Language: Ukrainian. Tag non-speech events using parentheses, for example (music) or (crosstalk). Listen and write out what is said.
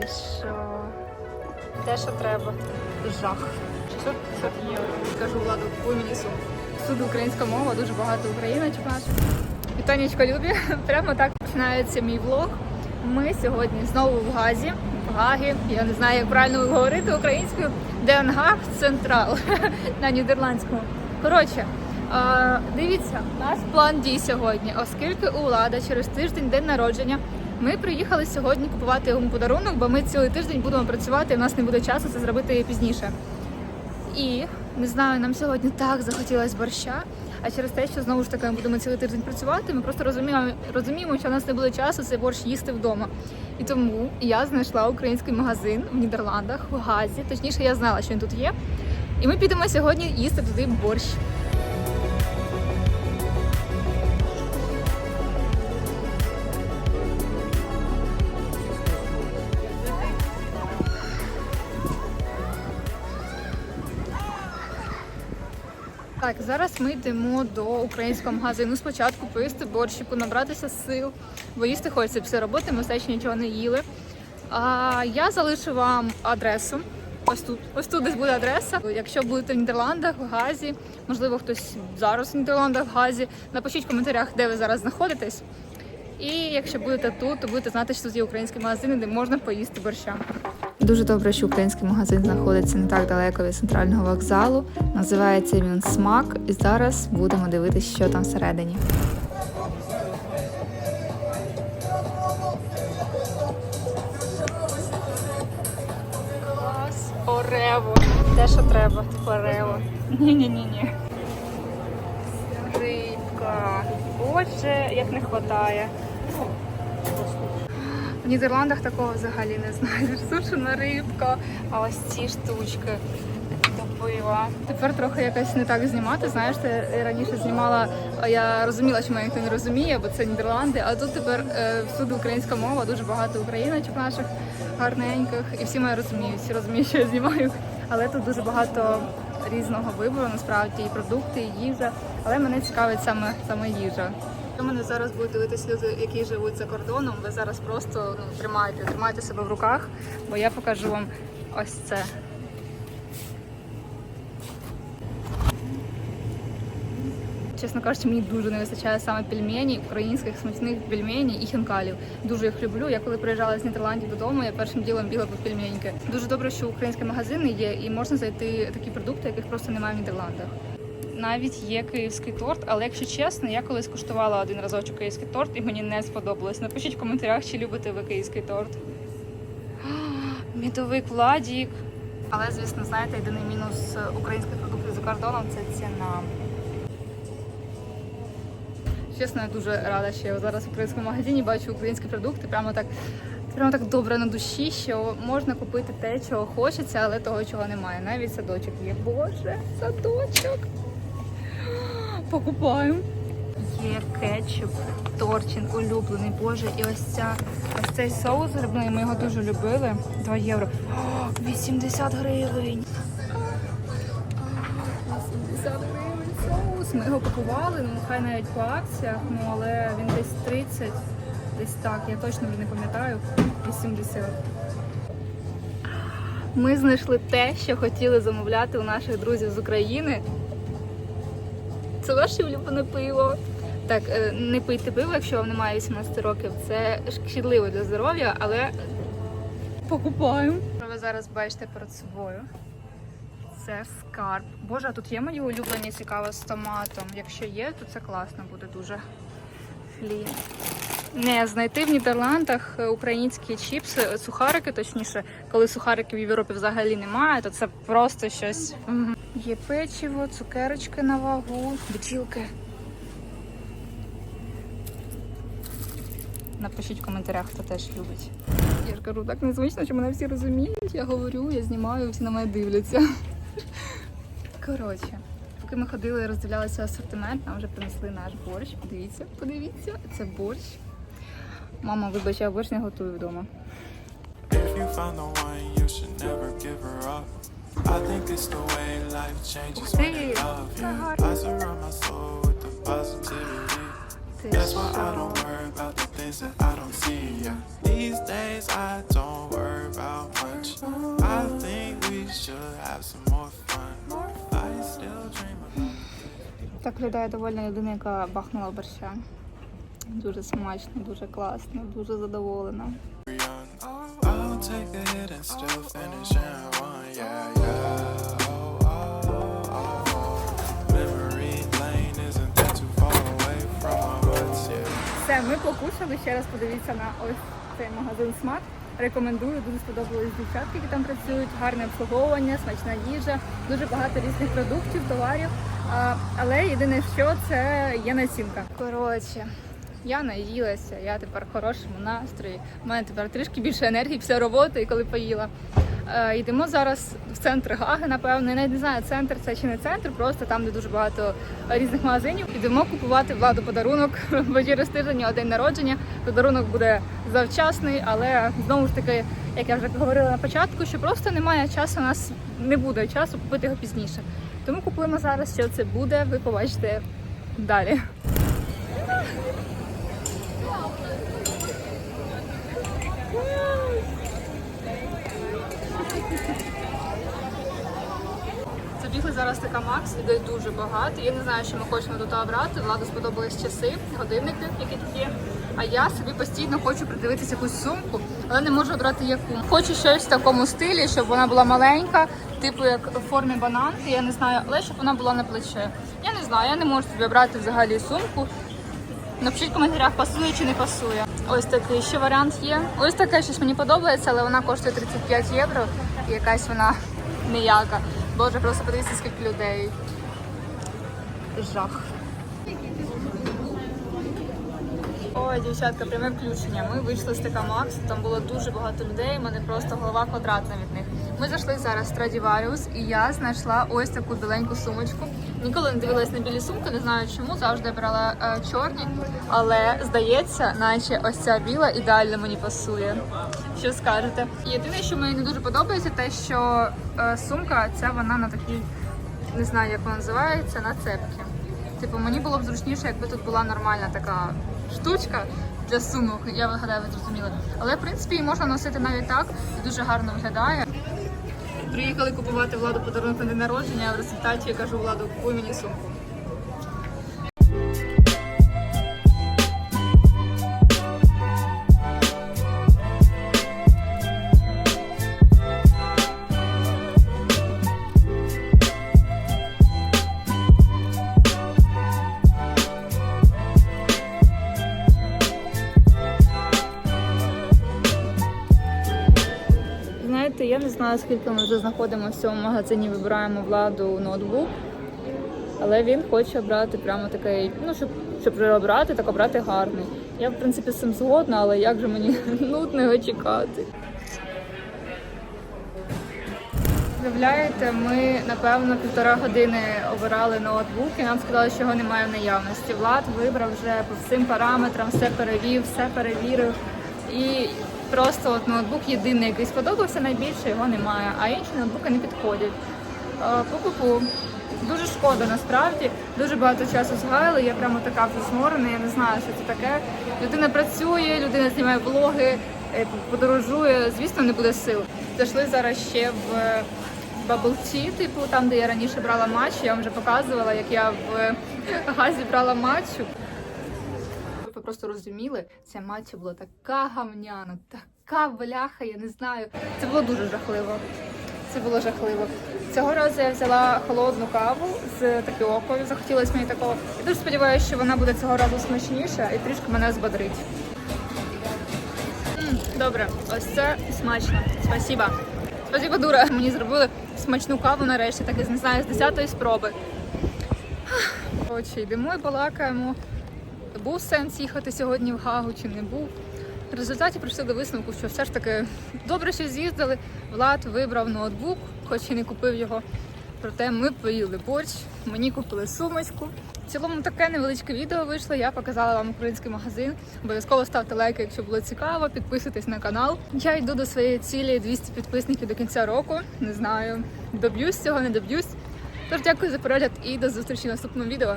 Ти що? Те, що треба. Жах. 650 євро. Кажу владу, купуй мені суп. Суд українська мова, дуже багато україночок наших. Вітанечко любі. (laughs) Прямо так починається мій влог. Ми сьогодні знову в Газі. В Гагі, я не знаю, як правильно говорити українською. Haag Централ (laughs) на нідерландському. Коротше, дивіться, у нас план дій сьогодні, оскільки у Влада через тиждень день народження. Ми приїхали сьогодні купувати йому подарунок, бо ми цілий тиждень будемо працювати, і в нас не буде часу це зробити пізніше. І не знаю, нам сьогодні так захотілося борща. А через те, що знову ж таки ми будемо цілий тиждень працювати, ми просто розуміємо, розуміємо, що в нас не буде часу цей борщ їсти вдома. І тому я знайшла український магазин в Нідерландах, в Газі. Точніше, я знала, що він тут є. І ми підемо сьогодні їсти туди борщ. Так, зараз ми йдемо до українського магазину. Спочатку поїсти борщику, набратися сил, бо їсти хочеться після роботи, ми все ще нічого не їли. А я залишу вам адресу. Ось тут. Ось тут десь буде адреса. Якщо будете в Нідерландах, в Газі, можливо, хтось зараз в Нідерландах, в Газі, напишіть в коментарях, де ви зараз знаходитесь. І якщо будете тут, то будете знати, що тут є українські магазини, де можна поїсти борща. Дуже добре, що український магазин знаходиться не так далеко від центрального вокзалу. Називається він Смак. І зараз будемо дивитися, що там всередині. Клас. Орево. Те, що треба. Орево. Ні-ні-ні. Рибка. Боже, як не вистачає. В Нідерландах такого взагалі не знаєш. Сушена рибка, а ось ці штучки до. Тепер трохи якось не так знімати. Знаєш, ти раніше знімала, а я розуміла, що мене ніхто не розуміє, бо це Нідерланди. А тут тепер е, всюди українська мова, дуже багато україночок наших гарненьких, і всі мене розуміють, всі розуміють, що я знімаю. Але тут дуже багато різного вибору, насправді і продукти, і їжа. Але мене цікавить саме саме їжа. У мене зараз будуть дивитися люди, які живуть за кордоном. Ви зараз просто ну, тримайте, тримайте себе в руках, бо я покажу вам ось це. Чесно кажучи, мені дуже не вистачає саме пельмені, українських смачних пельменей і хінкалів. Дуже їх люблю. Я коли приїжджала з Нідерландів додому, я першим ділом бігла по пельменьки. Дуже добре, що українські магазини є, і можна знайти такі продукти, яких просто немає в Нідерландах. Навіть є київський торт, але якщо чесно, я колись куштувала один разочок київський торт і мені не сподобалось. Напишіть в коментарях, чи любите ви київський торт. Мідовик Владік. Але, звісно, знаєте, єдиний мінус українських продуктів за кордоном це ціна. Чесно, я дуже рада, що я зараз в українському магазині бачу українські продукти. Прямо так, прямо так добре на душі, що можна купити те, чого хочеться, але того, чого немає. Навіть садочок є. Боже, садочок. Покупаємо. Є кетчуп, торчин, улюблений, боже, і ось ця ось цей соус грибний, ми його дуже любили. 2 євро. О, 80 гривень. 80 гривень. Ми його купували, ну хай навіть по акціях, ну але він десь 30, десь так, я точно вже не пам'ятаю. 80. Ми знайшли те, що хотіли замовляти у наших друзів з України. Це ваше улюблене пиво. Так, е, не пийте пиво, якщо вам немає 18 років. Це шкідливо для здоров'я, але покупаємо. Ви зараз бачите перед собою. Це скарб. Боже, а тут є мої улюблені цікаво з томатом. Якщо є, то це класно буде дуже. Хліб. Не знайти в Нідерландах е, українські чіпси, е, сухарики, точніше, коли сухариків в Європі взагалі немає, то це просто щось. Є печиво, цукерочки на вагу, бджілки. Напишіть в коментарях, хто теж любить. Я ж кажу, так незвично, що мене всі розуміють. Я говорю, я знімаю, всі на мене дивляться. Коротше, поки ми ходили роздивлялися асортимент, нам вже принесли наш борщ. Подивіться, подивіться, це борщ. Мама, вибач, я борщ не готую вдома. Think That's why I don't worry about the things that I don't see. Yeah. These days I don't worry more fun. I about Так виглядає довольна людина, яка бахнула борща. Дуже смачно, дуже класно, дуже задоволена. Oh, oh, oh. Все, ми покушали. Ще раз подивіться на ось цей магазин Смак. Рекомендую, дуже сподобались дівчатки, які там працюють. Гарне обслуговування, смачна їжа, дуже багато різних продуктів, товарів. А, але єдине, що це є націнка. Коротше, я наїлася, я тепер в хорошому настрої. У мене тепер трішки більше енергії після роботи, коли поїла. Е, йдемо зараз в центр Гаги, напевно. Я не знаю, центр це чи не центр, просто там, де дуже багато різних магазинів. Йдемо купувати владу подарунок, (laughs) бо через тиждень його день народження. Подарунок буде завчасний, але знову ж таки, як я вже говорила на початку, що просто немає часу, у нас не буде часу купити його пізніше. Тому купуємо зараз, що це буде, ви побачите далі. Зараз така Макс, людей дуже багато. Я не знаю, що ми хочемо тут обрати. Владу сподобались часи, годинники, які є. А я собі постійно хочу придивитися якусь сумку, але не можу обрати яку. Хочу щось в такому стилі, щоб вона була маленька, типу як в формі бананки. Я не знаю, але щоб вона була на плече. Я не знаю, я не можу собі обрати взагалі сумку. Напишіть в коментарях, пасує чи не пасує. Ось такий ще варіант є. Ось таке щось мені подобається, але вона коштує 35 євро. І якась вона (laughs) ніяка. Боже, просто подивіться, скільки людей. Жах. Ой, дівчатка, пряме включення. Ми вийшли з така Макс, там було дуже багато людей, у мене просто голова квадратна від них. Ми зайшли зараз в Stradivarius і я знайшла ось таку біленьку сумочку. Ніколи не дивилась на білі сумки, не знаю чому, завжди брала е, чорні, але здається, наче ось ця біла ідеально мені пасує. Що скажете? Єдине, що мені не дуже подобається, те, що е, сумка ця вона на такій, не знаю, як вона називається, на цепки. Типу, мені було б зручніше, якби тут була нормальна така штучка для сумок. Я вигадаю, ви зрозуміли. Але в принципі її можна носити навіть так, і дуже гарно виглядає. Приїхали купувати владу подарунок на день народження, а в результаті я кажу владу, купуй мені сумку. Знаєте, я не знаю, скільки ми вже знаходимося в цьому магазині, вибираємо владу ноутбук. Але він хоче обрати прямо такий, ну, щоб, щоб обрати, так обрати гарний. Я, в принципі, з цим згодна, але як же мені (laughs) нудно його чекати. Уявляєте, ми напевно півтора години обирали ноутбук і нам сказали, що його немає в наявності. Влад вибрав вже по всім параметрам, все перевів, все перевірив. І просто от ноутбук єдиний, який сподобався найбільше, його немає, а інші ноутбуки не підходять. Е, Пу-пу-пу. Дуже шкода насправді. Дуже багато часу згаяли. Я прямо така вже зморена, я не знаю, що це таке. Людина працює, людина знімає влоги, е, подорожує. Звісно, не буде сил. Зайшли зараз ще в Bubble Tea, типу там, де я раніше брала матч. Я вам вже показувала, як я в газі брала матчу. Просто розуміли, ця матча була така гамняна, така бляха, я не знаю. Це було дуже жахливо. Це було жахливо. Цього разу я взяла холодну каву з такіокою. Захотілося мені такого. Я дуже сподіваюся, що вона буде цього разу смачніша і трішки мене збодрить. Добре, ось це смачно. Спасіба. Спасіба, дура. Мені зробили смачну каву нарешті, так і не знаю, з 10-ї спроби. Коротше, йдемо і балакаємо. Був сенс їхати сьогодні в Гагу чи не був. В результаті прийшли до висновку, що все ж таки добре, що з'їздили. Влад вибрав ноутбук, хоч і не купив його. Проте ми поїли борщ, мені купили сумочку. В цілому таке невеличке відео вийшло. Я показала вам український магазин. Обов'язково ставте лайки, якщо було цікаво. Підписуйтесь на канал. Я йду до своєї цілі 200 підписників до кінця року. Не знаю, доб'юсь цього, не доб'юсь. Тож дякую за перегляд і до зустрічі в наступному відео.